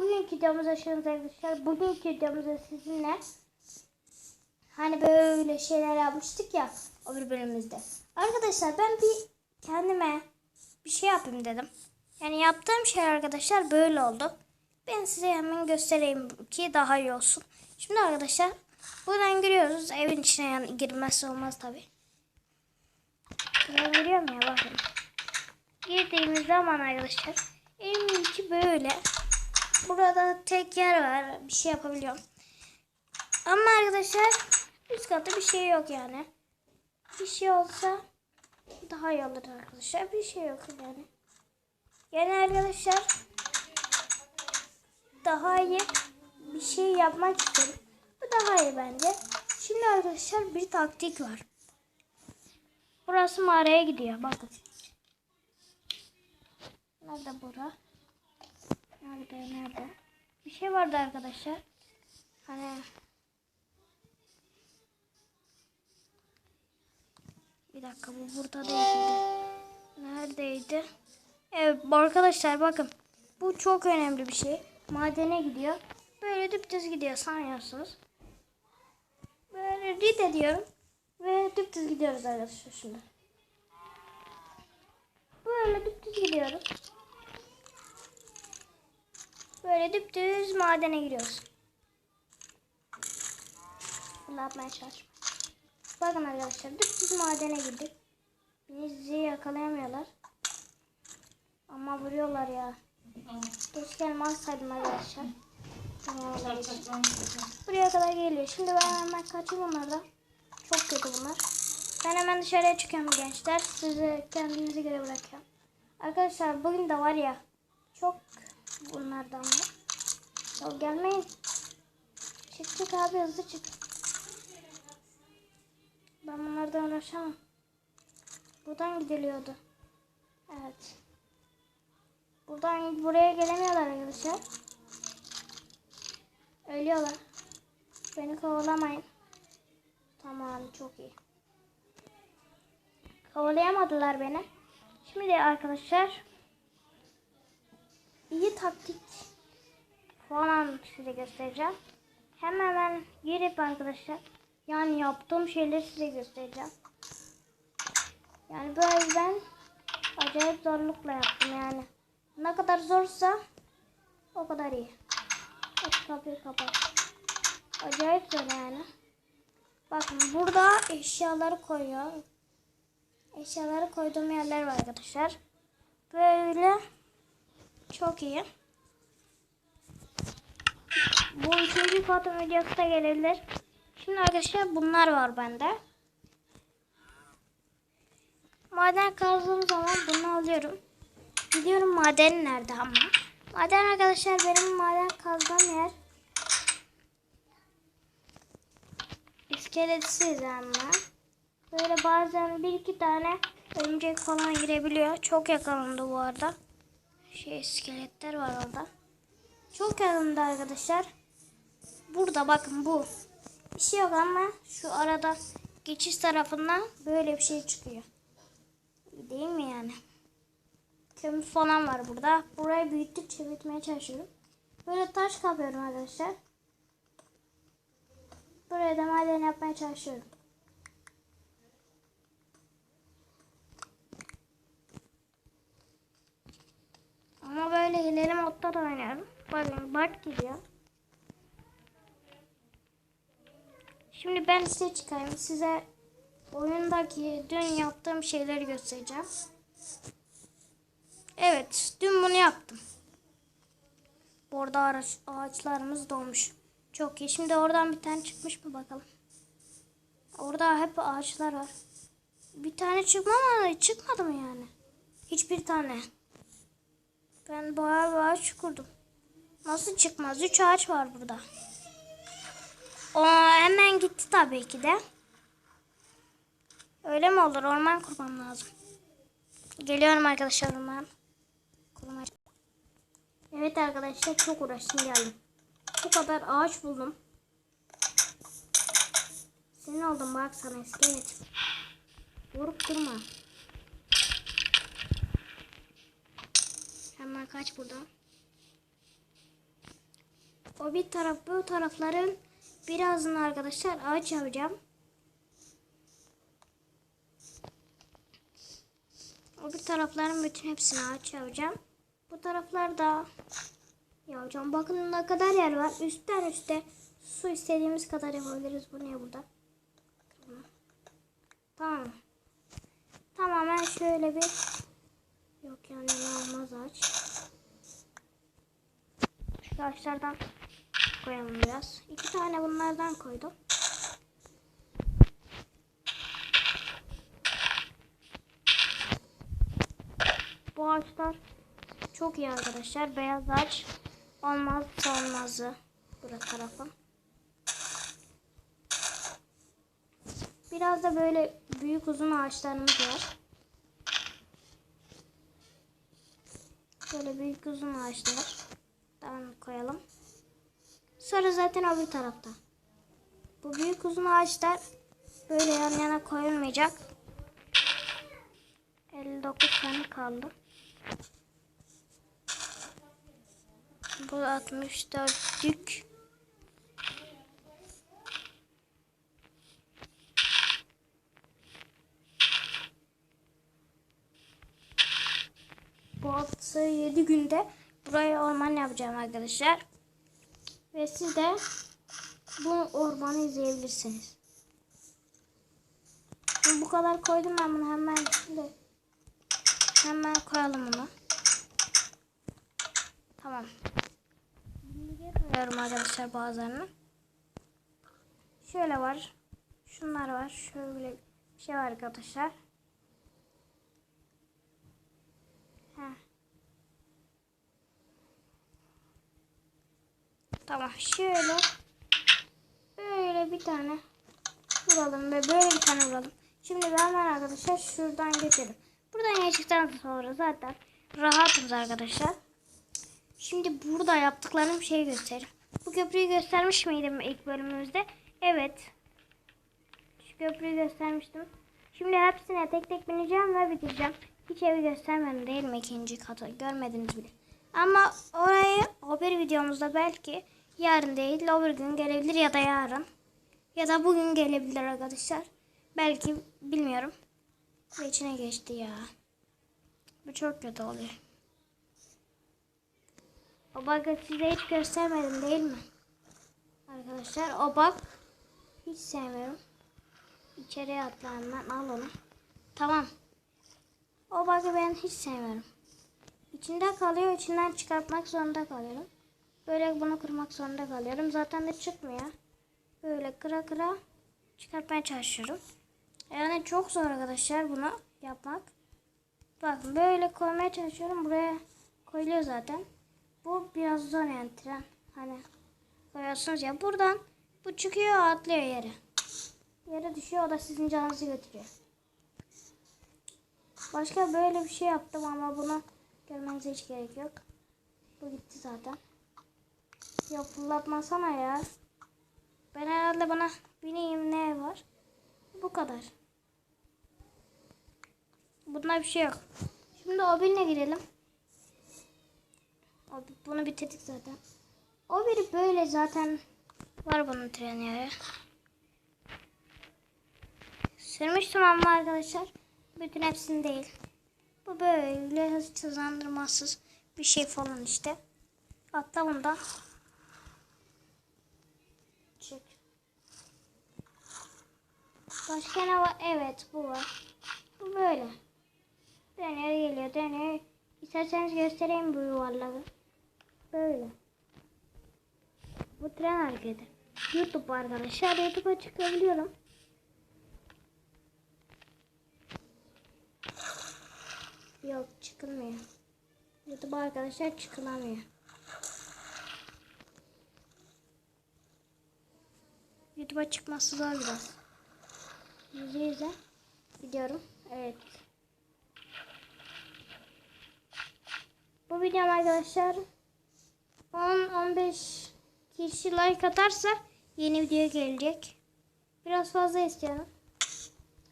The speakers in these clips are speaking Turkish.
bugünkü videomuz aşırı arkadaşlar. Bugünkü videomuzda sizinle hani böyle şeyler yapmıştık ya o bir bölümümüzde. Arkadaşlar ben bir kendime bir şey yapayım dedim. Yani yaptığım şey arkadaşlar böyle oldu. Ben size hemen göstereyim ki daha iyi olsun. Şimdi arkadaşlar buradan giriyoruz. Evin içine yani girmezse olmaz tabi. Buradan giriyorum ya bakın. Girdiğimiz zaman arkadaşlar içi böyle. Burada tek yer var. Bir şey yapabiliyorum. Ama arkadaşlar üst katta bir şey yok yani. Bir şey olsa daha iyi olur arkadaşlar. Bir şey yok yani. Yani arkadaşlar daha iyi bir şey yapmak istedim. Bu daha iyi bence. Şimdi arkadaşlar bir taktik var. Burası mağaraya gidiyor. Bakın. Nerede bura? Nerede nerede? Bir şey vardı arkadaşlar. Hani bir dakika bu burada değildi. Neredeydi? Evet arkadaşlar bakın. Bu çok önemli bir şey. Madene gidiyor. Böyle dümdüz gidiyor sanıyorsunuz. Böyle rid ediyorum. Ve dümdüz gidiyoruz arkadaşlar şimdi. Böyle dümdüz gidiyoruz. Böyle dümdüz madene giriyoruz. Fırlatmaya çalışma. Bakın arkadaşlar dümdüz madene girdik. Bizi yakalayamıyorlar. Ama vuruyorlar ya. Keşke elmas alsaydım arkadaşlar. Buraya kadar geliyor. Şimdi ben hemen kaçayım onlardan. Çok kötü bunlar. Ben hemen dışarıya çıkıyorum gençler. Sizi kendinize göre bırakıyorum. Arkadaşlar bugün de var ya çok bunlardan var. Ya gelmeyin. Çık çık abi hızlı çık. Ben bunlardan uğraşamam. Buradan gidiliyordu. Evet. Buradan buraya gelemiyorlar arkadaşlar. Ölüyorlar. Beni kovalamayın. Tamam çok iyi. Kovalayamadılar beni. Şimdi arkadaşlar iyi taktik falan size göstereceğim. Hemen ben girip arkadaşlar yani yaptığım şeyleri size göstereceğim. Yani böyle ben acayip zorlukla yaptım yani. Ne kadar zorsa o kadar iyi. Aç kapıyı kapat. Acayip zor yani. Bakın burada eşyaları koyuyor. Eşyaları koyduğum yerler var arkadaşlar. Böyle çok iyi. Bu ikinci foto videosu da gelebilir. Şimdi arkadaşlar bunlar var bende. Maden kazdığım zaman bunu alıyorum. Gidiyorum maden nerede ama. Maden arkadaşlar benim maden kazdığım yer. İskeletsiz ama. Böyle bazen bir iki tane örümcek falan girebiliyor. Çok yakınımda bu arada. Şey iskeletler var orada. Çok yakınımda arkadaşlar. Burada bakın bu. Bir şey yok ama şu arada geçiş tarafından böyle bir şey çıkıyor. Değil mi yani? Kömür falan var burada. Burayı büyüttükçe büyütmeye çalışıyorum. Böyle taş kapıyorum arkadaşlar. Buraya da maden yapmaya çalışıyorum. Ama böyle hileli modda da oynuyorum. Bakın Bart gidiyor. Şimdi ben size çıkayım. Size oyundaki dün yaptığım şeyleri göstereceğim. Evet, dün bunu yaptım. Bu arada ağaç, ağaçlarımız dolmuş. Çok iyi. Şimdi oradan bir tane çıkmış mı bakalım. Orada hep ağaçlar var. Bir tane çıkmadı, çıkmadı mı yani? Hiçbir tane. Ben bayağı bir ağaç kurdum. Nasıl çıkmaz? Üç ağaç var burada. O hemen gitti tabii ki de. Öyle mi olur? Orman kurmam lazım. Geliyorum arkadaşlar orman. Evet arkadaşlar çok uğraştım geldim. Bu kadar ağaç buldum. Senin oldum bak sana iskelet. Vurup durma. Hemen kaç buradan. o bir taraf bu tarafların birazını arkadaşlar ağaç yapacağım. O bir tarafların bütün hepsini ağaç yapacağım. Bu taraflarda yapacağım. Bakın ne kadar yer var. Üstten üste su istediğimiz kadar yapabiliriz. Bu ne burada? Tamam. Tamamen şöyle bir ne olmaz ağaç. Şu ağaçlardan koyalım biraz. İki tane bunlardan koydum. Bu ağaçlar çok iyi arkadaşlar. Beyaz ağaç olmazsa olmazı burası tarafa. Biraz da böyle büyük uzun ağaçlarımız var. Böyle büyük uzun ağaçlar. Tamam koyalım. Sonra zaten öbür tarafta. Bu büyük uzun ağaçlar böyle yan yana koyulmayacak. 59 tane kaldı. Bu 64'lük. Bu 6-7 günde buraya orman yapacağım arkadaşlar. Ve siz de bu ormanı izleyebilirsiniz. Şimdi bu kadar koydum ben bunu hemen şimdi hemen koyalım bunu. Tamam. Şimdi koyuyorum arkadaşlar bazılarını. Şöyle var. Şunlar var. Şöyle bir şey var arkadaşlar. Tamam şöyle böyle bir tane vuralım ve böyle bir tane vuralım. Şimdi ben hemen arkadaşlar şuradan geçelim. Buradan geçtikten sonra zaten rahatız arkadaşlar. Şimdi burada yaptıklarım şeyi göstereyim. Bu köprüyü göstermiş miydim ilk bölümümüzde? Evet. Şu köprüyü göstermiştim. Şimdi hepsine tek tek bineceğim ve bitireceğim. Hiç evi göstermedim değil mi ikinci katı? Görmediniz bile. Ama orayı o bir videomuzda belki yarın değil o bir gün gelebilir ya da yarın. Ya da bugün gelebilir arkadaşlar. Belki bilmiyorum. Ve içine geçti ya. Bu çok kötü oluyor. O bug'ı size hiç göstermedim değil mi? Arkadaşlar o bug hiç sevmiyorum. İçeriye atla hemen al onu. Tamam. O bug'ı ben hiç sevmiyorum. İçinde kalıyor, içinden çıkartmak zorunda kalıyorum. Böyle bunu kırmak zorunda kalıyorum. Zaten de çıkmıyor. Böyle kıra kıra çıkartmaya çalışıyorum. Yani çok zor arkadaşlar bunu yapmak. Bakın böyle koymaya çalışıyorum. Buraya koyuluyor zaten. Bu biraz zor yani tren. Hani koyuyorsunuz ya buradan bu çıkıyor atlıyor yere. Yere düşüyor o da sizin canınızı götürüyor. Başka böyle bir şey yaptım ama bunu görmenize hiç gerek yok. Bu gitti zaten. Yok fırlatmasana ya. Ben herhalde bana bineyim ne var? Bu kadar. Bunda bir şey yok. Şimdi o birine girelim. O, bunu bitirdik zaten. O biri böyle zaten var bunun treni ya. Sürmüştüm ama arkadaşlar. Bütün hepsini değil. Bu böyle hız hızlandırmasız bir şey falan işte. Atla bundan. Çık. Başka ne var? Evet bu var. Bu böyle. Dönüyor geliyor dönüyor. İsterseniz göstereyim bu yuvarlağı. Böyle. Bu tren hareketi. YouTube arkadaşlar. YouTube'a çıkabiliyorum. Yok çıkılmıyor. YouTube arkadaşlar çıkılamıyor. YouTube'a çıkması zor biraz. Yüze gidiyorum. Evet. Bu videom arkadaşlar 10-15 kişi like atarsa yeni video gelecek. Biraz fazla istiyorum.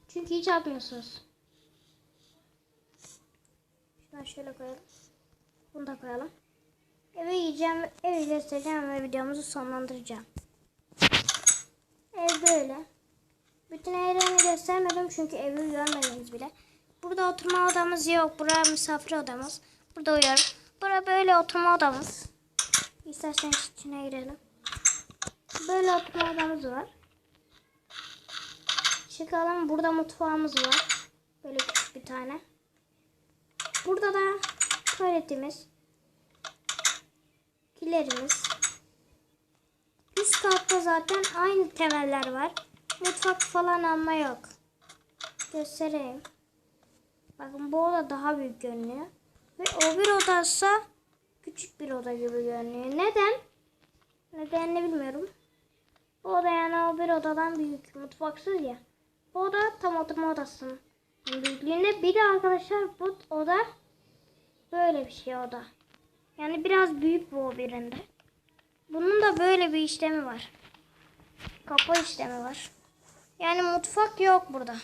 Çünkü hiç atmıyorsunuz. Şuradan şöyle koyalım. Bunu da koyalım. Eve gideceğim, evi göstereceğim ve videomuzu sonlandıracağım. Ev böyle. Bütün evreni göstermedim çünkü evi görmediniz bile. Burada oturma odamız yok. Burası misafir odamız. Burada uyuyorum. Burada böyle oturma odamız. İsterseniz içine girelim. Böyle oturma odamız var. Çıkalım. Burada mutfağımız var. Böyle küçük bir tane. Burada da tuvaletimiz. Kilerimiz. Üst katta zaten aynı temeller var. Mutfak falan ama yok. Göstereyim. Bakın bu oda daha büyük görünüyor. Ve o bir odası küçük bir oda gibi görünüyor. Neden? Nedenini bilmiyorum. Bu oda yani o bir odadan büyük. Mutfaksız ya. Bu oda tam oturma odasının büyüklüğünde. Bir de arkadaşlar bu oda böyle bir şey oda. Yani biraz büyük bu birinde. Bunun da böyle bir işlemi var. Kapı işlemi var. Yani mutfak yok burada.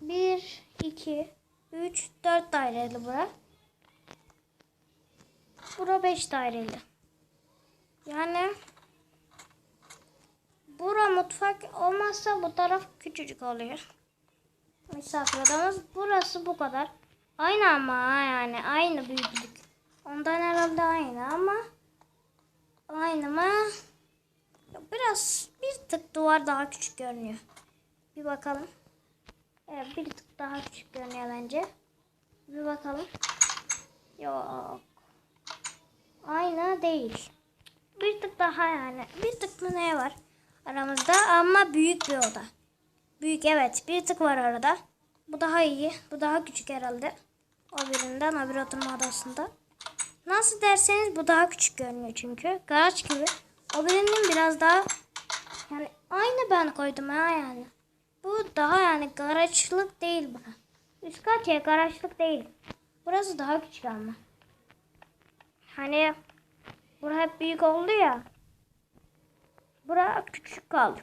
1, 2, 3, 4 daireli bura. Bura 5 daireli. Yani bura mutfak olmazsa bu taraf küçücük oluyor. Misafir odamız burası bu kadar. Aynı ama yani aynı büyüklük. Ondan herhalde aynı ama aynı mı? Biraz bir tık duvar daha küçük görünüyor. Bir bakalım. Evet bir tık daha küçük görünüyor bence. Bir bakalım. Yok. Aynı değil. Bir tık daha yani. Bir tık mı ne var aramızda ama büyük bir oda. Büyük evet bir tık var arada. Bu daha iyi. Bu daha küçük herhalde. O birinden o bir oturma odasında. Nasıl derseniz bu daha küçük görünüyor çünkü. Garaj gibi. O birinin biraz daha yani aynı ben koydum ha yani. Bu daha yani garajlık değil bu. Üst kat ya garajlık değil. Burası daha küçük ama. Hani bura hep büyük oldu ya. Bura küçük kaldı.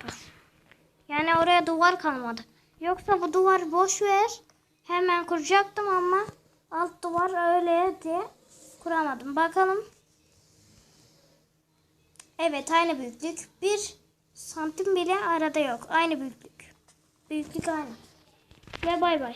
Yani oraya duvar kalmadı. Yoksa bu duvar boş ver. Hemen kuracaktım ama alt duvar öyle diye kuramadım. Bakalım. Evet aynı büyüklük. Bir santim bile arada yok. Aynı büyüklük. Büyüklük aynı. Ve bay bay.